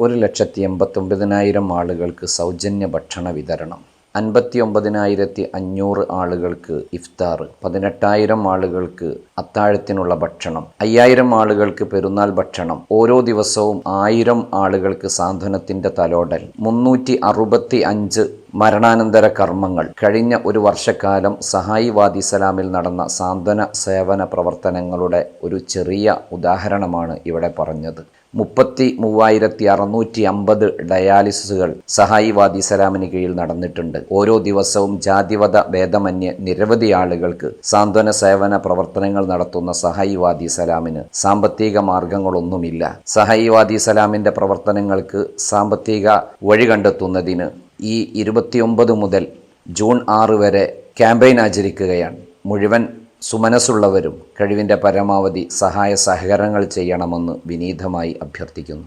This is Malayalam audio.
ഒരു ലക്ഷത്തി എൺപത്തൊമ്പതിനായിരം ആളുകൾക്ക് സൗജന്യ ഭക്ഷണ വിതരണം. അൻപത്തി ഒമ്പതിനായിരത്തി അഞ്ഞൂറ് ആളുകൾക്ക് ഇഫ്താർ. പതിനെട്ടായിരം ആളുകൾക്ക് അത്താഴത്തിനുള്ള ഭക്ഷണം. അയ്യായിരം ആളുകൾക്ക് പെരുന്നാൾ ഭക്ഷണം. ഓരോ ദിവസവും ആയിരം ആളുകൾക്ക് സാന്ത്വനത്തിന്റെ തലോടൽ. മുന്നൂറ്റി അറുപത്തി അഞ്ച് മരണാനന്തര കർമ്മങ്ങൾ. കഴിഞ്ഞ ഒരു വർഷക്കാലം സഹായി വാദിസലാമിൽ നടന്ന സാന്ത്വന സേവന പ്രവർത്തനങ്ങളുടെ ഒരു ചെറിയ ഉദാഹരണമാണ് ഇവിടെ പറഞ്ഞത്. മുപ്പത്തി മൂവായിരത്തി അറുന്നൂറ്റി അമ്പത് ഡയാലിസിസുകൾ സഹായി വാദിസലാമിന് കീഴിൽ നടന്നിട്ടുണ്ട്. ഓരോ ദിവസവും ജാതിവത ഭേദമന്യേ നിരവധി ആളുകൾക്ക് സാന്ത്വന സേവന പ്രവർത്തനങ്ങൾ നടത്തുന്ന സഹായി വാദിസലാമിന് സാമ്പത്തിക മാർഗങ്ങളൊന്നുമില്ല. സഹായി വാദിസലാമിന്റെ പ്രവർത്തനങ്ങൾക്ക് സാമ്പത്തിക വഴി കണ്ടെത്തുന്നതിന് ഈ ഇരുപത്തിയൊമ്പത് മുതൽ ജൂൺ ആറ് വരെ ക്യാമ്പയിൻ ആചരിക്കുകയാണ്. മുഴുവൻ സുമനസ്സുള്ളവരും കഴിവിന്റെ പരമാവധി സഹായ സഹകരണങ്ങൾ ചെയ്യണമെന്ന് വിനീതമായി അഭ്യർത്ഥിക്കുന്നു.